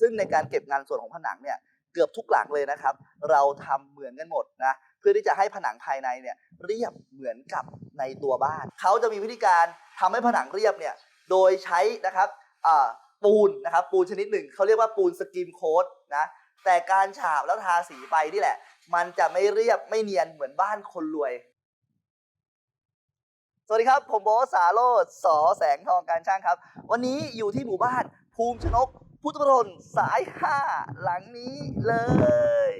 ซึ่งในการเก็บงานส่วนของผนังเนี่ยเกือบทุกหลังเลยนะครับ เราทำเหมือนกันหมดนะเพื่อที่จะให้ผนังภายในเนี่ยเรียบเหมือนกับในตัวบ้าน เขาจะมีวิธีการทำให้ผนังเรียบเนี่ยโดยใช้นะครับปูนนะครับปูนชนิดหนึ่งเขาเรียกว่าปูนสกิมโค้ดนะแต่การฉาบแล้วทาสีไปนี่แหละ มันจะไม่เรียบไม่เนียนเหมือนบ้านคนรวย สวัสดีครับ ผมโบสาโรดสอแสงทองการช่างครับ วันนี้อยู่ที่หมู่บ้านภูมิชนก พุทธพลสาย5หลังนี้เลย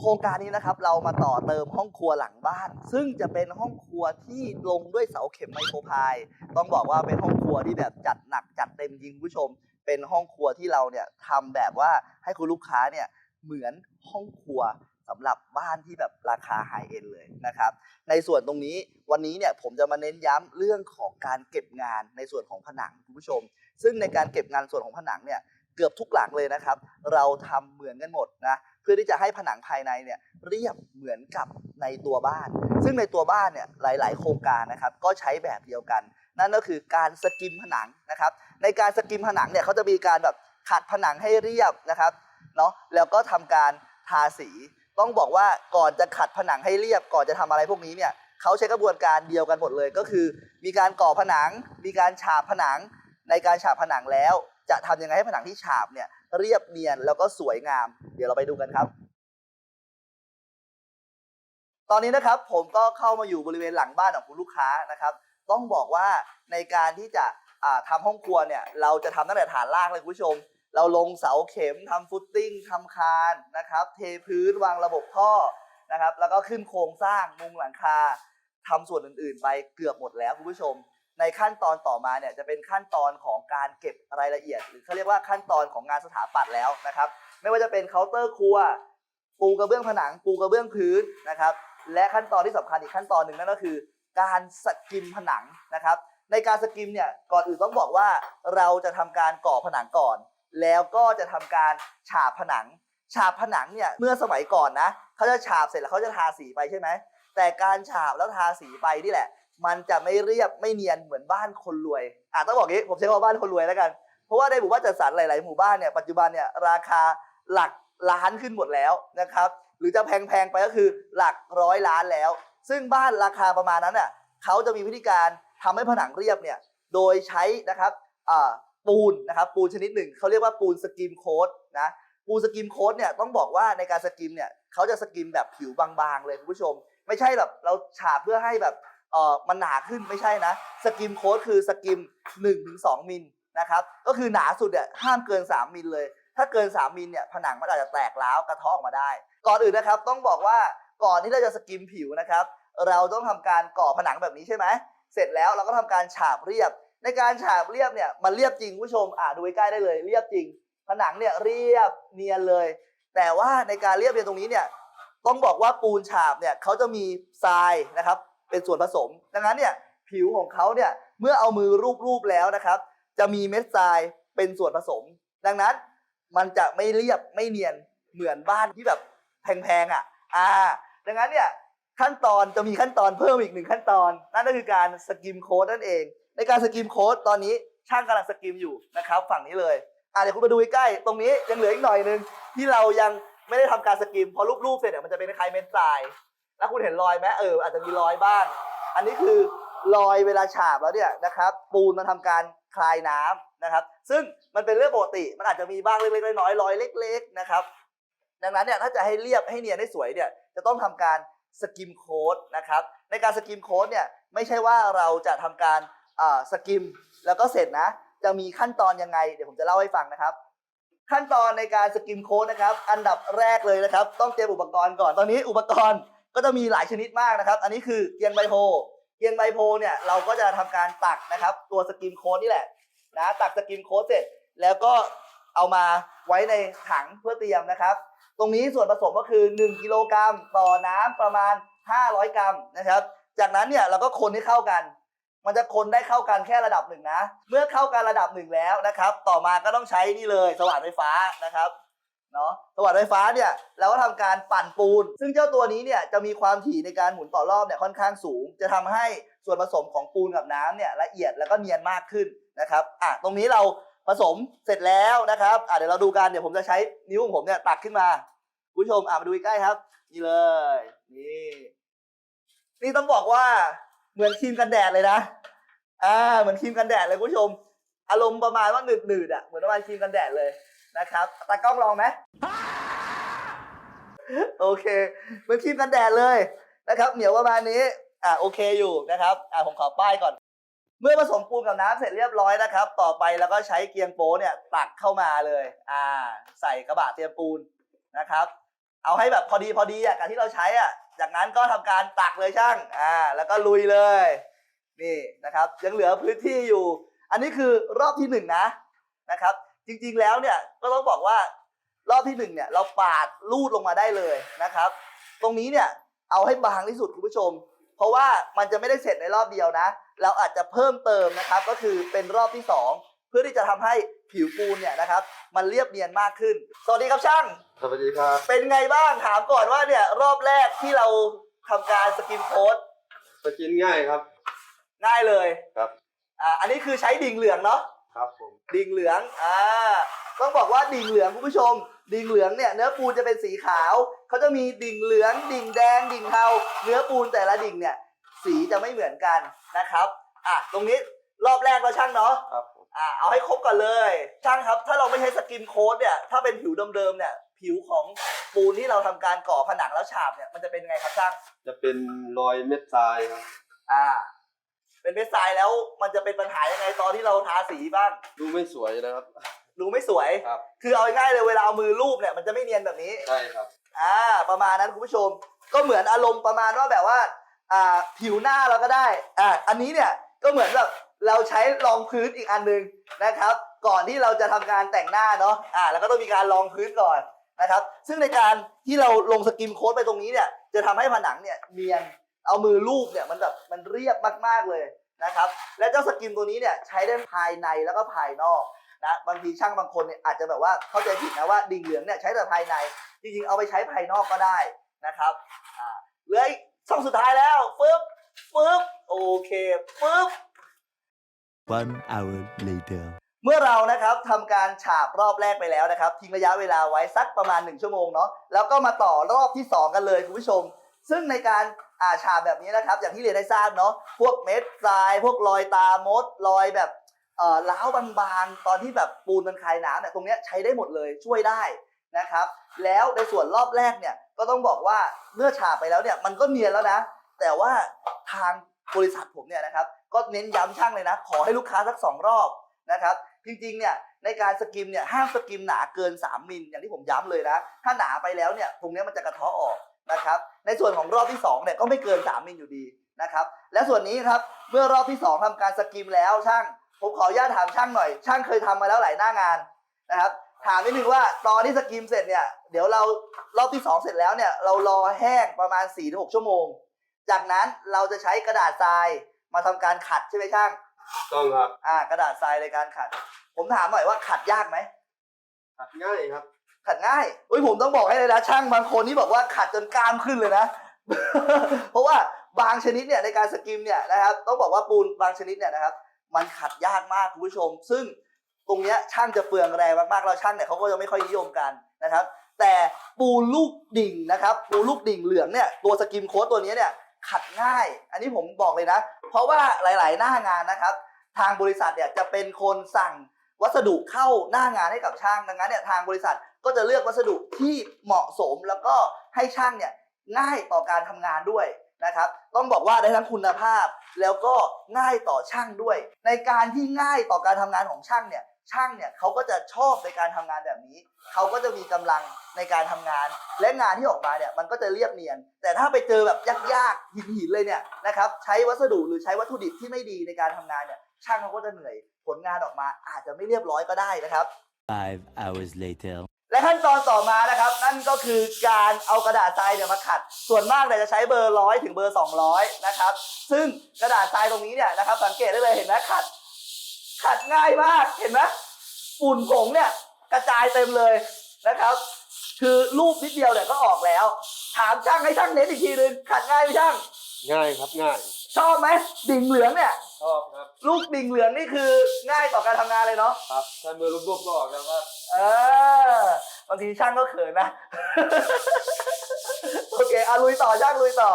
โครงการนี้นะครับเรามาต่อเติมห้องครัวหลังบ้าน ซึ่งจะเป็นห้องครัวที่ลงด้วยเสาเข็มไมโครพาย ต้องบอกว่าเป็นห้องครัวที่แบบจัดหนักจัดเต็มจริงผู้ชม เป็นห้องครัวที่เราเนี่ยทำแบบว่าให้คุณลูกค้าเนี่ยเหมือนห้องครัว สำหรับบ้านที่แบบราคาไฮเอ็นเลยนะครับ ในส่วนตรงนี้วันนี้เนี่ยผมจะมาเน้นย้ำเรื่องของการเก็บงานในส่วนของผนังคุณผู้ชม ซึ่งในการเก็บงานส่วนของผนังเนี่ยเกือบทุกหลังเลยนะครับ เราทำเหมือนกันหมดนะเพื่อที่จะให้ผนังภายในเนี่ยเรียบเหมือนกับในตัวบ้าน ซึ่งในตัวบ้านเนี่ยหลาย ๆ โครงการนะครับก็ใช้แบบเดียวกัน นั่นก็คือการสกิมผนังนะครับ ในการสกิมผนังเนี่ยเขาจะมีการแบบขัดผนังให้เรียบนะครับเนาะแล้วก็ทำการทาสี ต้องบอกว่าก่อนจะขัดผนังให้เรียบก่อนจะทำอะไรพวกนี้เนี่ยเขาใช้กระบวนการเดียวกันหมดเลย ก็คือ มีการก่อผนัง มีการฉาบผนัง ในการฉาบผนังแล้ว จะทำยังไงให้ผนังที่ฉาบเนี่ยเรียบเนียนแล้วก็สวยงาม เดี๋ยวเราไปดูกันครับ ตอนนี้นะครับผมก็เข้ามาอยู่บริเวณหลังบ้านของคุณลูกค้านะครับ ต้องบอกว่าในการที่จะอ่าทำห้องครัวเนี่ยเราจะทำตั้งแต่ฐานล่างเลยคุณผู้ชม เราลงเสาเข็มทำฟุตติ้งทำคานนะครับ เทพื้นวางระบบท่อนะครับ แล้วก็ขึ้นโครงสร้างมุงหลังคาทำส่วนอื่นๆ ไปเกือบหมดแล้วคุณผู้ชม ในขั้นตอนต่อมาเนี่ยจะเป็นขั้นตอนของการเก็บรายละเอียด หรือเขาเรียกว่าขั้นตอนของงานสถาปัตย์แล้วนะครับ ไม่ว่าจะเป็นเคาน์เตอร์ครัว ปูกระเบื้องผนัง ปูกระเบื้องพื้นนะครับ และขั้นตอนที่สำคัญอีกขั้นตอนหนึ่งนั่นก็คือ การสกิมผนังนะครับ ในการสกิมเนี่ยก่อนอื่นต้องบอกว่าเราจะทำการก่อผนังก่อน แล้วก็จะทำการฉาบผนัง ฉาบผนังเนี่ยเมื่อสมัยก่อนนะเขาจะฉาบเสร็จแล้วเขาจะทาสีไปใช่ไหมแต่การฉาบแล้วทาสีไปนี่แหละ มันจะไม่เรียบไม่เนียนเหมือนบ้านคนรวยอะต้องบอกงี้ผมใช้คำว่าบ้านคนรวยแล้วกัน เพราะว่าในหมู่บ้านจัดสรรหลาย ๆ หมู่บ้านเนี่ยปัจจุบันเนี่ยราคาหลักล้านขึ้นหมดแล้วนะครับ หรือจะแพง ๆ ไปก็คือหลักร้อยล้านแล้ว ซึ่งบ้านราคาประมาณนั้นน่ะเขาจะมีวิธีการทำให้ผนังเรียบเนี่ยโดยใช้นะครับอ่า ปูนนะครับปูนชนิดหนึ่งเขาเรียกว่าปูนสกิมโคดนะปูนสกิมโคดเนี่ยต้องบอกว่าในการสกิมเนี่ยเขาจะสกิมแบบผิวบางๆเลยคุณผู้ชม ไม่ใช่แบบเราฉาบเพื่อให้แบบเออมันหนาขึ้นไม่ใช่นะสกิมโคดคือสกิม 1-2 มิลนะครับก็คือหนาสุดเนี่ยห้ามเกิน 3 มิลเลย ถ้าเกิน 3 มิลเนี่ยผนังมันอาจจะแตกร้าวกระเทาะออกมาได้ ก่อนอื่นนะครับต้องบอกว่าก่อนที่เราจะสกิมผิวนะครับ เราต้องทำการก่อผนังแบบนี้ใช่ไหมเสร็จแล้วเราก็ทำการฉาบเรียบ ในการฉาบเรียบเนี่ยมันเรียบจริงผู้ชมอ่าดูใกล้ได้เลย เรียบจริง ผนังเนี่ยเรียบเนียนเลย แต่ว่าในการเรียบเนียนตรงนี้เนี่ยต้องบอกว่าปูนฉาบเนี่ยเขาจะมีทรายนะครับ เป็นส่วนผสม ดังนั้นเนี่ยผิวของเขาเนี่ยเมื่อเอามือรูปๆแล้วนะครับ จะมีเม็ดทรายเป็นส่วนผสม ดังนั้นมันจะไม่เรียบไม่เนียนเหมือนบ้านที่แบบแพงๆอะ อ่า ดังนั้นเนี่ยขั้นตอนจะมีขั้นตอนเพิ่มอีกหนึ่งขั้นตอน นั่นก็คือการสกิมโค้ดนั่นเอง ในการสกิมโค้ดตอนนี้ช่างกำลังสกิมอยู่นะครับฝั่งนี้เลยอ่าเดี๋ยวคุณมาดูใกล้ๆตรงนี้ยังเหลืออีกหน่อยนึงที่เรายังไม่ได้ทำการสกิมพอรูปๆเสร็จเนี่ยมันจะเป็นคล้ายเม็ดทรายแล้วคุณเห็นรอยไหมเอออาจจะมีรอยบ้าง อันนี้คือรอยเวลาฉาบแล้วเนี่ยนะครับปูนมันทำการคลายน้ำนะครับ ซึ่งมันเป็นเรื่องปกติมันอาจจะมีบ้างเล็กๆน้อยๆรอยเล็ก ๆนะครับ ดังนั้นเนี่ยถ้าจะให้เรียบให้เนียนให้สวยเนี่ยจะต้องทำการสกิมโค้ดนะครับในการสกิมโค้ดเนี่ยไม่ใช่ว่าเราจะทำการ สกิมแล้วก็เสร็จนะ จะมีขั้นตอนยังไง เดี๋ยวผมจะเล่าให้ฟังนะครับ ขั้นตอนในการสกิมโค้ดนะครับ อันดับแรกเลยนะครับ ต้องเตรียมอุปกรณ์ก่อน ตอนนี้อุปกรณ์ก็จะมีหลายชนิดมากนะครับ อันนี้คือเกียงใบโพเกียงใบโพเนี่ยเราก็จะทำการตักนะครับ ตัวสกิมโค้ดนี่แหละนะตักสกิมโค้ดเสร็จ แล้วก็เอามาไว้ในถังเพื่อเตรียมนะครับ ตรงนี้ส่วนผสมก็คือ 1 กิโลกรัมต่อน้ำประมาณ 500 กรัมนะครับ จากนั้นเนี่ยเราก็คนให้เข้ากัน มันจะคนได้เข้ากันแค่ระดับหนึ่งนะ เมื่อเข้ากันระดับหนึ่งแล้วนะครับ ต่อมาก็ต้องใช้นี่เลยสว่านไฟฟ้านะครับเนาะสว่านไฟฟ้าเนี่ยเราก็ทำการปั่นปูน ซึ่งเจ้าตัวนี้เนี่ยจะมีความถี่ในการหมุนต่อรอบเนี่ยค่อนข้างสูง จะทำให้ส่วนผสมของปูนกับน้ำเนี่ยละเอียดแล้วก็เนียนมากขึ้นนะครับอะตรงนี้เราผสมเสร็จแล้วนะครับอะเดี๋ยวเราดูกันเดี๋ยวผมจะใช้นิ้วของผมเนี่ยตักขึ้นมาคุณผู้ชมอะมาดูใกล้ครับ นี่เลย นี่ นี่ต้องบอกว่า เหมือนครีมกันแดดเลยนะอ่าเหมือนครีมกันแดดเลยคุณผู้ชม อารมณ์ประมาณว่าหนืดๆอะเหมือนประมาณครีมกันแดดเลยนะครับตากล้องลองไหมโอเคเหมือนครีมกันแดดเลยนะครับ เหนียวประมาณนี้อ่าโอเคอยู่นะครับอ่าผมขอป้ายก่อน เมื่อผสมปูนกับน้ำเสร็จเรียบร้อยนะครับ ต่อไปเราก็ใช้เกียงโป๊เนี่ยตักเข้ามาเลย อ่า ใส่กระบะเตรียมปูนนะครับ เอาให้แบบพอดีพอดีอะการที่เราใช้อะ จากนั้นก็ทำการตักเลยช่างอ่าแล้วก็ลุยเลย นี่นะครับ ยังเหลือพื้นที่อยู่ อันนี้คือรอบที่หนึ่งนะนะครับ จริงๆแล้วเนี่ยก็ต้องบอกว่ารอบที่หนึ่งเนี่ยเราปาดลูดลงมาได้เลยนะครับ ตรงนี้เนี่ยเอาให้บางที่สุดคุณผู้ชม เพราะว่ามันจะไม่ได้เสร็จในรอบเดียวนะ เราอาจจะเพิ่มเติมนะครับ ก็คือเป็นรอบที่สองเพื่อที่จะทำให้ ผิวปูนเนี่ยนะครับ มันเรียบเนียนมากขึ้น สวัสดีครับช่าง สวัสดีครับ เป็นไงบ้างถามก่อนว่าเนี่ยรอบแรกที่เราทำการสกินโค้ดสกินง่ายครับ ง่ายเลยครับ อ่าอันนี้คือใช้ดิ่งเหลืองเนาะ ครับผม ดิ่งเหลือง อ่า ต้องบอกว่าดิ่งเหลืองคุณผู้ชม ดิ่งเหลืองเนี่ยเนื้อปูนจะเป็นสีขาว เขาจะมีดิ่งเหลือง ดิ่งแดง ดิ่งเทา เนื้อปูนแต่ละดิ่งเนี่ย สีจะไม่เหมือนกันนะครับ อะ ตรงนี้รอบแรกเราช่างเนาะ ครับผม อ่าเอาให้ครบก่อนเลยช่างครับ ถ้าเราไม่ใช้สกินโค้ดเนี่ย ถ้าเป็นผิวเดิมๆเนี่ย ผิวของปูนที่เราทำการก่อผนังแล้วฉาบเนี่ย มันจะเป็นไงครับช่าง จะเป็นรอยเม็ดทรายครับอ่า เป็นเม็ดทรายแล้วมันจะเป็นปัญหายังไงตอนที่เราทาสีบ้าง ดูไม่สวยนะครับดูไม่สวย ครับ คือเอาง่ายๆเลยเวลาเอามือลูบเนี่ยมันจะไม่เนียนแบบนี้ ใช่ครับ อ่า ประมาณนั้นคุณผู้ชม ก็เหมือนอารมณ์ประมาณว่าแบบว่า อ่า ผิวหน้าเราก็ได้ อ่า อันนี้เนี่ยก็เหมือนแบบ เราใช้รองพื้นอีกอันหนึ่งนะครับ ก่อนที่เราจะทำการแต่งหน้าเนาะอ่าแล้วก็ต้องมีการรองพื้นก่อนนะครับ ซึ่งในการที่เราลงสกิมโค้ดไปตรงนี้เนี่ย จะทำให้ผนังเนี่ยเนียนเอามือลูบเนี่ยมันแบบมันเรียบมากๆเลยนะครับ และเจ้าสกิมตัวนี้เนี่ยใช้ได้ภายในแล้วก็ภายนอกนะบางทีช่างบางคนเนี่ยอาจจะแบบว่าเข้าใจผิดนะว่าดิ่งเหลืองเนี่ยใช้แต่ภายใน จริงๆเอาไปใช้ภายนอกก็ได้นะครับอ่าเหลืออีกช่องสุดท้ายแล้วปึ๊บปึ๊บโอเคปึ๊บ One hour later. เมื่อเรานะครับทำการฉาบรอบแรกไปแล้วนะครับทิ้งระยะเวลาไว้สักประมาณ 1 ชั่วโมงเนาะแล้วก็มาต่อรอบที่ 2 กันเลยคุณผู้ชม ซึ่งในการอาฉาบแบบนี้นะครับ อย่างที่เรียนได้ทราบเนาะพวกเม็ดทราย พวกรอยตามดรอยแบบเอ่อล้าวบางๆ ตอนที่แบบปูนมันคายน้ำเนี่ยตรงเนี้ยใช้ได้หมดเลยช่วยได้นะครับ แล้วในส่วนรอบแรกเนี่ยก็ต้องบอกว่าเมื่อฉาบไปแล้วเนี่ยมันก็เนียนแล้วนะ แต่ว่าทางบริษัทผมเนี่ยนะครับ ก็เน้นย้ำช่างเลยนะ ขอให้ลูกค้าสักสองรอบนะครับ จริงๆ เนี่ยในการสกิมเนี่ยห้ามสกิมหนาเกิน 3มิลอย่างที่ผมย้ำเลยนะ ถ้าหนาไปแล้วเนี่ยตรงเนี้ยมันจะกระเทาะออกนะครับ ในส่วนของรอบที่2เนี่ยก็ไม่เกิน 3มิลอยู่ดีนะครับ และส่วนนี้ครับเมื่อรอบที่ 2ทำการสกิมแล้วช่าง ผมขออนุญาตถามช่างหน่อย ช่างเคยทำมาแล้วหลายหน้างานนะครับถามนิดนึงว่าตอนที่สกิมเสร็จเนี่ยเดี๋ยวเรารอบที่ 2 เสร็จแล้วเนี่ยเรารอแห้งประมาณ4-6ชั่วโมง จากนั้นเราจะใช้กระดาษทราย มาทำการขัดใช่ไหมช่าง ต้องครับ อ่ากระดาษทรายในการขัด ผมถามหน่อยว่าขัดยากไหม ขัดง่ายครับ ขัดง่ายอุ้ยผมต้องบอกให้เลยนะช่างบางคนที่บอกว่าขัดจนกล้ามขึ้นเลยนะ เพราะว่าบางชนิดเนี่ยในการสกิมเนี่ยนะครับ ต้องบอกว่าปูนบางชนิดเนี่ยนะครับ มันขัดยากมากคุณผู้ชม ซึ่งตรงเนี้ยช่างจะเปลืองแรงมากๆแล้วช่างเนี่ยเขาก็จะไม่ค่อยนิยมกันนะครับ แต่ปูนลูกดิ่งนะครับ ปูนลูกดิ่งเหลืองเนี่ยตัวสกิมโค้ดตัวนี้เนี่ย ขัดง่าย อันนี้ผมบอกเลยนะ เพราะว่าหลาย ๆ หน้างานนะครับ ทางบริษัทเนี่ยจะเป็นคนสั่งวัสดุเข้าหน้างานให้กับช่างดังนั้นเนี่ยทางบริษัทก็จะเลือกวัสดุที่เหมาะสมแล้วก็ให้ช่างเนี่ยง่ายต่อการทำงานด้วยนะครับ ต้องบอกว่าได้ทั้งคุณภาพ แล้วก็ง่ายต่อช่างด้วย ในการที่ง่ายต่อการทำงานของช่างเนี่ย ช่างเนี่ยเขาก็จะชอบในการทำงานแบบนี้ เขาก็จะมีกำลังในการทำงาน และงานที่ออกมาเนี่ยมันก็จะเรียบเนียน แต่ถ้าไปเจอแบบยากๆหินๆเลยเนี่ยนะครับใช้วัสดุหรือใช้วัตถุดิบที่ไม่ดีในการทำงานเนี่ยช่างเขาก็จะเหนื่อยผลงานออกมาอาจจะไม่เรียบร้อยก็ได้นะครับ Five hours later. และขั้นตอนต่อมานะครับ นั่นก็คือการเอากระดาษทรายเนี่ยมาขัด ส่วนมากเนี่ยจะใช้เบอร์ร้อยถึงเบอร์สองร้อยนะครับ ซึ่งกระดาษทรายตรงนี้เนี่ยนะครับสังเกตได้เลยเห็นไหมขัด ขัดง่ายมากเห็นไหมฝุ่นผงเนี่ยกระจายเต็มเลยนะครับ คือรูปนิดเดียวเนี่ยก็ออกแล้ว ถามช่างให้ช่างเน้นอีกทีนึงขัดง่ายไหมช่าง ง่ายครับง่าย ชอบไหมดิ่งเหลืองเนี่ยชอบครับ ลูกดิ่งเหลืองนี่คือง่ายต่อการทำงานเลยเนาะครับถ้ามือรวบๆก็ออกแล้วครับเออบางทีช่างก็เขินนะ โอเคอาลุยต่อช่างลุยต่อ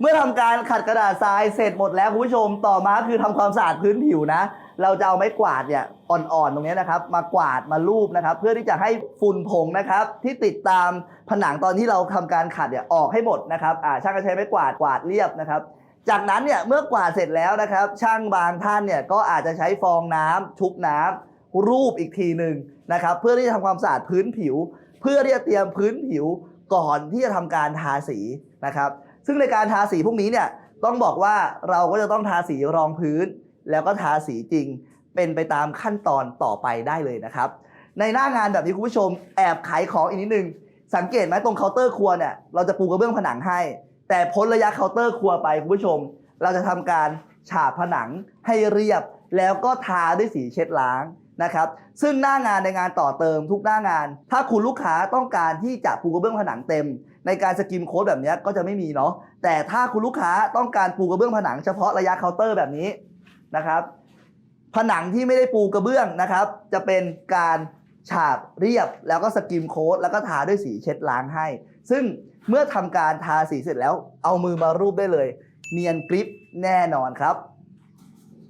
เมื่อทำการขัดกระดาษทรายเสร็จหมดแล้วคุณผู้ชมต่อมาคือทำความสะอาดพื้นผิวนะ เราจะเอาไม้กวาดเนี่ยอ่อนๆตรงนี้นะครับ มากวาดมาลูบนะครับ เพื่อที่จะให้ฝุ่นผงนะครับ ที่ติดตามผนังตอนที่เราทำการขัดเนี่ยออกให้หมดนะครับอ่าช่างก็ใช้ไม้กวาดกวาดเรียบนะครับ จากนั้นเนี่ยเมื่อกวาดเสร็จแล้วนะครับ ช่างบางท่านเนี่ยก็อาจจะใช้ฟองน้ำชุบน้ำรูปอีกทีหนึ่งนะครับ เพื่อที่จะทำความสะอาดพื้นผิว เพื่อที่จะเตรียมพื้นผิวก่อนที่จะทำการทาสีนะครับ ซึ่งในการทาสีพวกนี้เนี่ยต้องบอกว่าเราก็จะต้องทาสีรองพื้น แล้วก็ทาสีจริง เป็นไปตามขั้นตอนต่อไปได้เลยนะครับ ในหน้างานแบบนี้คุณผู้ชมแอบขายของอีกนิดนึง สังเกตไหมตรงเคาน์เตอร์ครัวเนี่ยเราจะปูกระเบื้องผนังให้ แต่พ้นระยะเคาน์เตอร์ครัวไปคุณผู้ชม เราจะทำการฉาบผนังให้เรียบ แล้วก็ทาด้วยสีเช็ดล้างนะครับ ซึ่งหน้างานในงานต่อเติมทุกหน้างาน ถ้าคุณลูกค้าต้องการที่จะปูกระเบื้องผนังเต็ม ในการสกิมโค้ดแบบนี้ก็จะไม่มีเนาะ แต่ถ้าคุณลูกค้าต้องการปูกระเบื้องผนังเฉพาะระยะเคาน์เตอร์แบบนี้ นะครับผนังที่ไม่ได้ปูกระเบื้องนะครับ จะเป็นการฉาบเรียบแล้วก็สกิมโค้ดแล้วก็ทาด้วยสีเช็ดล้างให้ ซึ่งเมื่อทำการทาสีเสร็จแล้ว เอามือมารูปได้เลย เนียนกริปแน่นอนครับ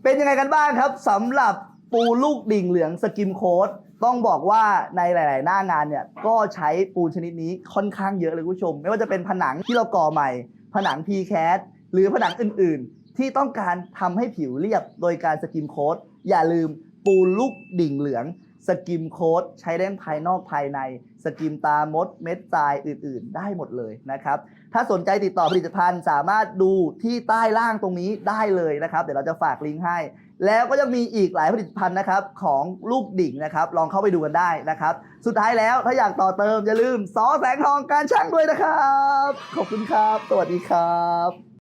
เป็นยังไงกันบ้างครับสำหรับปูลูกดิ่งเหลืองสกิมโค้ดต้องบอกว่าในหลาย ๆ หน้างานเนี่ยก็ใช้ปูชนิดนี้ค่อนข้างเยอะเลยคุณผู้ชม ไม่ว่าจะเป็นผนังที่เราก่อใหม่ ผนัง p c a t หรือผนังอื่น ๆ ที่ต้องการทำให้ผิวเรียบโดยการสกิมโค้ดอย่าลืมปูลูกดิ่งเหลืองสกิมโค้ดใช้ได้ภายนอกภายใน สกิมตามด เม็ดทรายอื่น ๆ ได้หมดเลยนะครับ ถ้าสนใจติดต่อผลิตภัณฑ์สามารถดูที่ใต้ล่างตรงนี้ได้เลยนะครับ เดี๋ยวเราจะฝากลิงก์ให้ แล้วก็ยังมีอีกหลายผลิตภัณฑ์นะครับของลูกดิ่งนะครับ ลองเข้าไปดูกันได้นะครับ สุดท้ายแล้วถ้าอยากต่อเติมอย่าลืมซอแสงทองการช่างด้วยนะครับ ขอบคุณครับ สวัสดีครับ